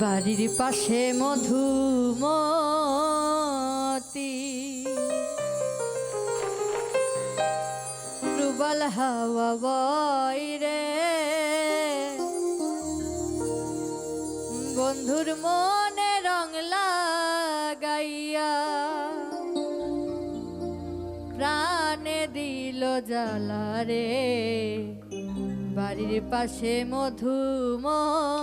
বাড়ির পাশে মধুমতি। রুবাল হাওয়া বয় রে। বন্ধুর মনে রং লাগাইয়া প্রাণে দিল জ্বালা রে। বাড়ির পাশে মধুমতি।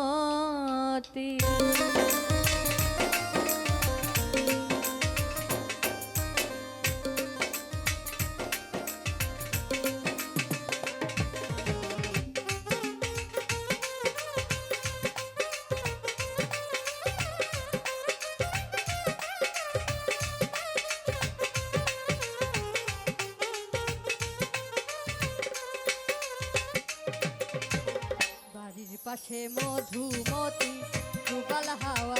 বাড়ির পাশে মধুমতি দুবাল হাওয়া বয়